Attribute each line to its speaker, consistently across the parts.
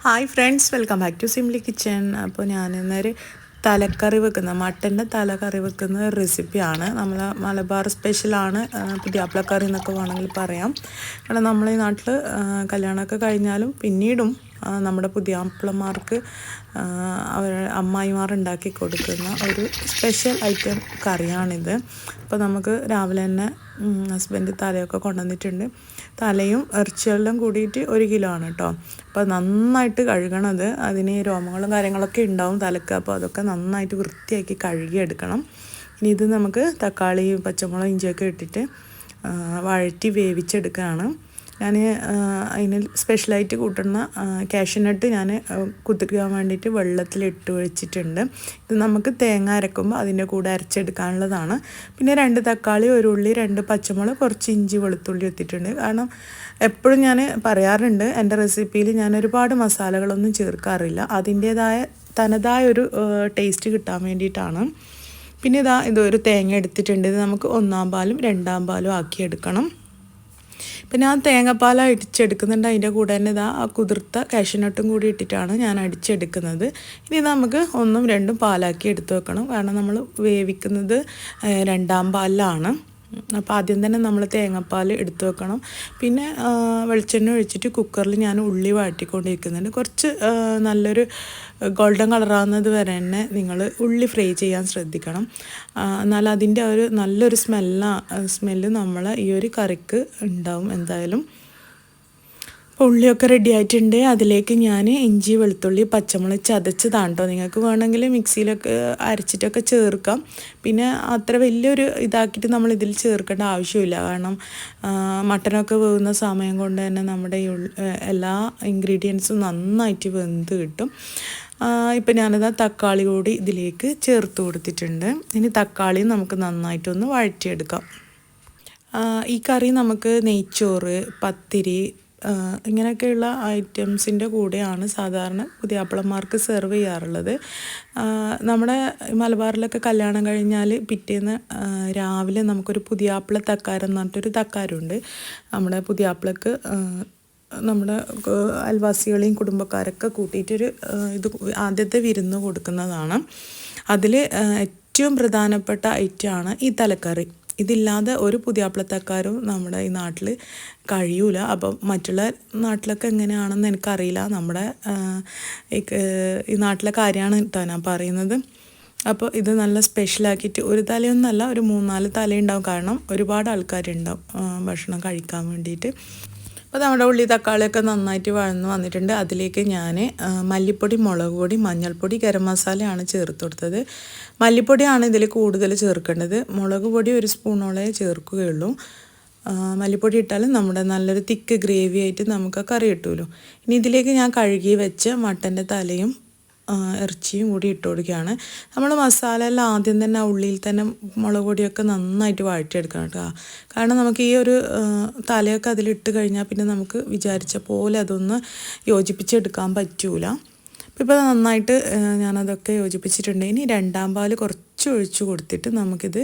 Speaker 1: Hi friends welcome back to സിംലി kitchen അപ്പോൾ ഞാൻ ഇന്നൊരു തലക്കറി വെക്കുന്ന മട്ടന്റെ തലക്കറി വെക്കുന്ന റെസിപ്പിയാണ് നമ്മൾ മലബാർ സ്പെഷ്യലാണ് പുതിയാപ്പിളക്കറി എന്നൊക്കെ വേണമെങ്കിൽ പറയാം. കാരണം നമ്മൾ ഈ നാട്ടിൽ കല്യാണമൊക്കെ കഴിഞ്ഞാലും പിന്നീടും ആ, പുതിയ പുതിയാപ്പിളമാർക്ക് അവർ അമ്മായിമാർ ഉണ്ടാക്കി കൊടുക്കുന്ന ഒരു സ്പെഷ്യൽ ഐറ്റം കറിയാണിത്. അപ്പോൾ നമുക്ക് രാവിലെ തന്നെ ഹസ്ബൻഡ് തലയൊക്കെ കൊണ്ടുവന്നിട്ടുണ്ട്. തലയും ഇറച്ചിയെല്ലാം കൂടിയിട്ട് ഒരു കിലോ ആണ് കേട്ടോ അപ്പോൾ നന്നായിട്ട് കഴുകണത്. അതിന് രോമങ്ങളും കാര്യങ്ങളൊക്കെ ഉണ്ടാവും തലക്ക്. അപ്പോൾ അതൊക്കെ നന്നായിട്ട് വൃത്തിയാക്കി കഴുകിയെടുക്കണം. ഇനി ഇത് നമുക്ക് തക്കാളി പച്ചമുളക് ഇഞ്ചിയൊക്കെ ഇട്ടിട്ട് വഴറ്റി വേവിച്ചെടുക്കുകയാണ്. ഞാൻ അതിന് സ്പെഷ്യലായിട്ട് കൂട്ടുന്ന കാഷ്യനട്ട് ഞാൻ കുത്തിക്കാൻ വേണ്ടിയിട്ട് വെള്ളത്തിലിട്ട് വെച്ചിട്ടുണ്ട് ഇത് നമുക്ക് തേങ്ങ അരക്കുമ്പോൾ അതിന്റെ കൂടെ അരച്ചെടുക്കാനുള്ളതാണ്. പിന്നെ രണ്ട് തക്കാളി ഒരു ഉള്ളി രണ്ട് പച്ചമുളക് കുറച്ച് ഇഞ്ചി വെളുത്തുള്ളി എത്തിയിട്ടുണ്ട് കാരണം എപ്പോഴും ഞാൻ പറയാറുണ്ട് എന്റെ റെസിപ്പിയിൽ ഞാൻ ഒരുപാട് മസാലകളൊന്നും ചേർക്കാറില്ല. അതിന്റേതായ തനതായ ഒരു ടേസ്റ്റ് കിട്ടാൻ വേണ്ടിയിട്ടാണ്. പിന്നെ ഇതാ ഇതൊരു തേങ്ങ എടുത്തിട്ടുണ്ട്. ഇത് നമുക്ക് ഒന്നാം പാലും രണ്ടാം പാലും ആക്കി പിന്നെ ആ തേങ്ങാപ്പാൽ അടിച്ചെടുക്കുന്നുണ്ട് അതിന്റെ കൂടെ തന്നെ ഇതാ ആ കുതിർത്ത കാഷ്യനട്ടും കൂടി ഇട്ടിട്ടാണ് ഞാൻ അടിച്ചെടുക്കുന്നത്. ഇനി നമുക്ക് ഒന്നും രണ്ടും പാലാക്കി എടുത്തു വെക്കണം. കാരണം നമ്മൾ വേവിക്കുന്നത് രണ്ടാം പാലിലാണ്. അപ്പോൾ ആദ്യം തന്നെ നമ്മൾ തേങ്ങാപ്പാൽ എടുത്തു വെക്കണം. പിന്നെ വെളിച്ചെണ്ണ ഒഴിച്ചിട്ട് കുക്കറിൽ ഞാൻ ഉള്ളി വാട്ടിക്കൊണ്ടിരിക്കുന്നുണ്ട്. കുറച്ച് നല്ലൊരു ഗോൾഡൻ കളറാകുന്നത് വരെ തന്നെ നിങ്ങൾ ഉള്ളി ഫ്രൈ ചെയ്യാൻ ശ്രദ്ധിക്കണം. എന്നാൽ അതിന്റെ ഒരു നല്ലൊരു സ്മെല്ല സ്മെല്ല് നമ്മൾ ഈ ഒരു കറിക്ക് ഉണ്ടാവും എന്തായാലും. ഉള്ളിയൊക്കെ റെഡി ആയിട്ടുണ്ട്. അതിലേക്ക് ഞാൻ ഇഞ്ചി വെളുത്തുള്ളി പച്ചമുളക് ചതച്ചതാണ് കേട്ടോ നിങ്ങൾക്ക് വേണമെങ്കിൽ മിക്സിയിലൊക്കെ അരച്ചിട്ടൊക്കെ ചേർക്കാം. പിന്നെ അത്ര വലിയൊരു ഇതാക്കിയിട്ട് നമ്മൾ ഇതിൽ ചേർക്കേണ്ട ആവശ്യമില്ല. കാരണം മട്ടനൊക്കെ വേവുന്ന സമയം കൊണ്ട് തന്നെ നമ്മുടെ എല്ലാ ഇൻഗ്രീഡിയൻസും നന്നായിട്ട് വെന്ത് കിട്ടും. ഇപ്പം ഞാനിതാ തക്കാളി കൂടി ഇതിലേക്ക് ചേർത്ത് കൊടുത്തിട്ടുണ്ട്. ഇനി തക്കാളി നമുക്ക് നന്നായിട്ടൊന്ന് വഴറ്റിയെടുക്കാം. ഈ കറി നമുക്ക് നെയ്ച്ചോറ് പത്തിരി ഇങ്ങനെയൊക്കെയുള്ള ഐറ്റംസിന്റെ കൂടെയാണ് സാധാരണ പുതിയാപ്പിളന്മാർക്ക് സെർവ് ചെയ്യാറുള്ളത്. നമ്മുടെ മലബാറിലൊക്കെ കല്യാണം കഴിഞ്ഞാൽ പിറ്റേന്ന് രാവിലെ നമുക്കൊരു പുതിയാപ്പിള തക്കാരം എന്ന് പറഞ്ഞിട്ടൊരു തക്കാരുണ്ട് നമ്മുടെ പുതിയാപ്പിളക്ക് നമ്മുടെ അയൽവാസികളെയും കുടുംബക്കാരൊക്കെ കൂട്ടിയിട്ടൊരു ഇത് ആദ്യത്തെ വിരുന്ന് കൊടുക്കുന്നതാണ്. അതിൽ ഏറ്റവും പ്രധാനപ്പെട്ട ഐറ്റമാണ് ഈ തലക്കറി. ഇതില്ലാതെ ഒരു പുതിയാപ്പിളത്തക്കാരും നമ്മുടെ ഈ നാട്ടിൽ കഴിയൂല. അപ്പം മറ്റുള്ള നാട്ടിലൊക്കെ എങ്ങനെയാണെന്ന് എനിക്കറിയില്ല. നമ്മുടെ ഈ നാട്ടിലെ കാര്യമാണ് കേട്ടോ ഞാൻ പറയുന്നത്. അപ്പോൾ ഇത് നല്ല സ്പെഷ്യലാക്കിയിട്ട് ഒരു തലയൊന്നല്ല ഒരു മൂന്നാൽ തലയുണ്ടാവും. കാരണം ഒരുപാട് ആൾക്കാരുണ്ടാവും ഭക്ഷണം കഴിക്കാൻ വേണ്ടിയിട്ട്. അപ്പോൾ നമ്മുടെ ഉള്ളി തക്കാളിയൊക്കെ നന്നായിട്ട് വഴന്ന് വന്നിട്ടുണ്ട്. അതിലേക്ക് ഞാൻ മല്ലിപ്പൊടി മുളക് പൊടി മഞ്ഞൾപ്പൊടി ഗരം മസാലയാണ് ചേർത്ത് കൊടുത്തത്. മല്ലിപ്പൊടിയാണ് ഇതിൽ കൂടുതൽ ചേർക്കേണ്ടത്. മുളക് പൊടി ഒരു സ്പൂണോളെ ചേർക്കുകയുള്ളൂ. മല്ലിപ്പൊടി ഇട്ടാൽ നമ്മുടെ നല്ലൊരു തിക്ക് ഗ്രേവി ആയിട്ട് നമുക്ക് കറി കിട്ടുമല്ലോ ഇനി ഇതിലേക്ക് ഞാൻ കഴുകി വെച്ച മട്ടന്റെ തലയും ഇറച്ചിയും കൂടി ഇട്ട് കൊടുക്കുകയാണ്. നമ്മൾ മസാല എല്ലാം ആദ്യം തന്നെ ആ ഉള്ളിയിൽ തന്നെ മുളക് പൊടിയൊക്കെ നന്നായിട്ട് വഴറ്റിയെടുക്കണം കേട്ടോ. കാരണം നമുക്ക് ഈ ഒരു തലയൊക്കെ അതിലിട്ട് കഴിഞ്ഞാൽ പിന്നെ നമുക്ക് വിചാരിച്ച പോലെ അതൊന്ന് യോജിപ്പിച്ചെടുക്കാൻ പറ്റൂല. ഇപ്പോൾ നന്നായിട്ട് ഞാനതൊക്കെ യോജിപ്പിച്ചിട്ടുണ്ട്. ഇനി രണ്ടാം പാൽ കുറച്ച് ഒഴിച്ചു കൊടുത്തിട്ട് നമുക്കിത്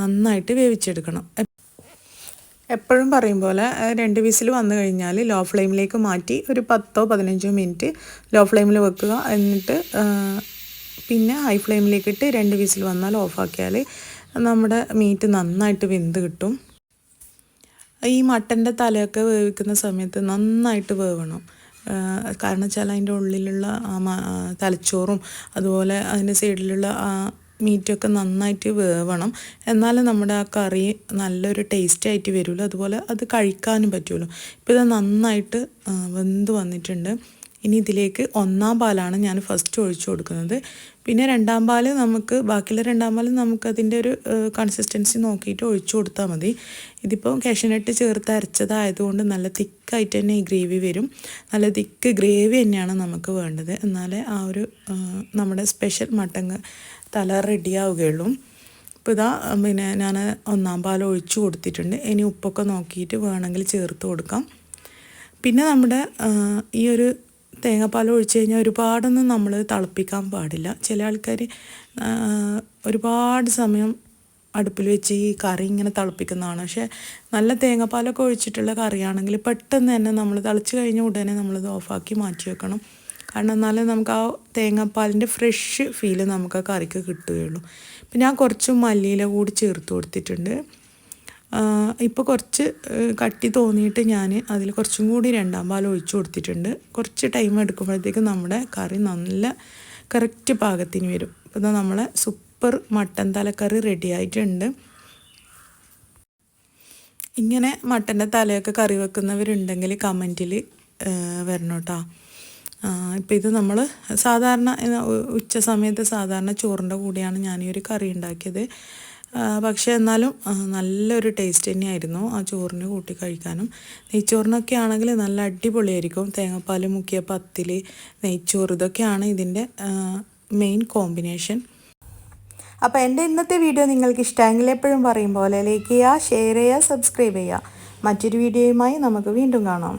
Speaker 1: നന്നായിട്ട് വേവിച്ചെടുക്കണം. എപ്പോഴും പറയും പോലെ രണ്ട് വിസിൽ വന്നു കഴിഞ്ഞാൽ ലോ ഫ്ലെയിമിലേക്ക് മാറ്റി ഒരു പത്തോ പതിനഞ്ചോ മിനിറ്റ് ലോ ഫ്ലെയിമിൽ വെക്കുക. എന്നിട്ട് പിന്നെ ഹൈ ഫ്ലെയിമിലേക്ക് ഇട്ട് രണ്ട് വിസിൽ വന്നാൽ ഓഫാക്കിയാൽ നമ്മുടെ മീറ്റ് നന്നായിട്ട് വെന്ത് കിട്ടും. ഈ മട്ടന്റെ തലയൊക്കെ വേവിക്കുന്ന സമയത്ത് നന്നായിട്ട് വേവണം. കാരണം വെച്ചാൽ അതിന്റെ ഉള്ളിലുള്ള തലച്ചോറും അതുപോലെ അതിന്റെ സൈഡിലുള്ള മീറ്റൊക്കെ നന്നായിട്ട് വേവണം. എന്നാലേ നമ്മുടെ ആ കറി നല്ലൊരു ടേസ്റ്റ് ആയിട്ട് വരുള്ളൂ. അതുപോലെ അത് കഴിക്കാനും പറ്റുമല്ലോ ഇപ്പോൾ ഇത് നന്നായിട്ട് വെന്ത് വന്നിട്ടുണ്ട്. ഇനി ഇതിലേക്ക് ഒന്നാം പാലാണ് ഞാൻ ഫസ്റ്റ് ഒഴിച്ചു കൊടുക്കുന്നത്. പിന്നെ രണ്ടാം പാൽ നമുക്ക് ബാക്കിയുള്ള രണ്ടാം പാൽ നമുക്ക് അതിന്റെ ഒരു കൺസിസ്റ്റൻസി നോക്കിയിട്ട് ഒഴിച്ചു കൊടുത്താൽ മതി. ഇതിപ്പോൾ കാഷ്യനട്ട് ചേർത്ത് അരച്ചതായതുകൊണ്ട് നല്ല തിക്കായിട്ട് തന്നെ ഈ ഗ്രേവി വരും. നല്ല തിക്ക് ഗ്രേവി തന്നെയാണ് നമുക്ക് വേണ്ടത്. എന്നാലേ ആ ഒരു നമ്മുടെ സ്പെഷ്യൽ മട്ടൻ തല റെഡിയാവുകയുള്ളൂ ഇപ്പോൾ ഇതാ പിന്നെ ഞാൻ ഒന്നാം പാൽ ഒഴിച്ചു കൊടുത്തിട്ടുണ്ട്. ഇനി ഉപ്പൊക്കെ നോക്കിയിട്ട് വേണമെങ്കിൽ ചേർത്ത് കൊടുക്കാം. പിന്നെ നമ്മുടെ ഈ ഒരു തേങ്ങാപ്പാൽ ഒഴിച്ച് കഴിഞ്ഞാൽ ഒരുപാടൊന്നും നമ്മൾ തിളപ്പിക്കാൻ പാടില്ല. ചില ആൾക്കാർ ഒരുപാട് സമയം അടുപ്പിൽ വെച്ച് ഈ കറി ഇങ്ങനെ തിളപ്പിക്കുന്നതാണ്. പക്ഷേ നല്ല തേങ്ങാപ്പാലൊക്കെ ഒഴിച്ചിട്ടുള്ള കറിയാണെങ്കിൽ പെട്ടെന്ന് തന്നെ നമ്മൾ തിളച്ച് കഴിഞ്ഞ ഉടനെ നമ്മളിത് ഓഫാക്കി മാറ്റി വെക്കണം. കാരണം എന്നാലേ നമുക്ക് ആ തേങ്ങാപ്പാലിന്റെ ഫ്രഷ് ഫീൽ നമുക്ക് ആ കറിക്ക് കിട്ടുകയുള്ളൂ. ഇപ്പം ഞാൻ കുറച്ച് മല്ലിയില കൂടി ചേർത്ത് കൊടുത്തിട്ടുണ്ട്. ഇപ്പോൾ കുറച്ച് കട്ടി തോന്നിയിട്ട് ഞാൻ അതിൽ കുറച്ചും കൂടി രണ്ടാം പാൽ ഒഴിച്ചു കൊടുത്തിട്ടുണ്ട്. കുറച്ച് ടൈം എടുക്കുമ്പോഴത്തേക്ക് നമ്മുടെ കറി നല്ല കറക്റ്റ് പാകത്തിന് വരും. ഇപ്പോൾ നമ്മളെ സൂപ്പർ മട്ടൻ തലക്കറി റെഡി ആയിട്ടുണ്ട്. ഇങ്ങനെ മട്ടന്റെ തലയൊക്കെ കറി വെക്കുന്നവരുണ്ടെങ്കിൽ കമന്റിൽ വരണം കേട്ടോ ഇപ്പോൾ ഇത് നമ്മൾ സാധാരണ ഉച്ച സമയത്ത് സാധാരണ ചോറിന്റെ കൂടെയാണ് ഞാൻ ഈ ഒരു കറി ഉണ്ടാക്കിയത്. പക്ഷേ എന്നാലും നല്ലൊരു ടേസ്റ്റ് തന്നെയായിരുന്നു ആ ചോറിന് കൂട്ടി കഴിക്കാനും. നെയ്ച്ചോറിനൊക്കെ ആണെങ്കിൽ നല്ല അടിപൊളിയായിരിക്കും. തേങ്ങാപ്പാൽ മുക്കിയ പത്തിൽ നെയ്ച്ചോറ് ഇതൊക്കെയാണ് ഇതിന്റെ മെയിൻ കോമ്പിനേഷൻ അപ്പോൾ എന്റെ ഇന്നത്തെ വീഡിയോ നിങ്ങൾക്ക് ഇഷ്ടമെങ്കിൽ എപ്പോഴും പറയും പോലെ ലൈക്ക് ചെയ്യുക ഷെയർ ചെയ്യുക സബ്സ്ക്രൈബ് ചെയ്യുക. മറ്റൊരു വീഡിയോയുമായി നമുക്ക് വീണ്ടും കാണാം.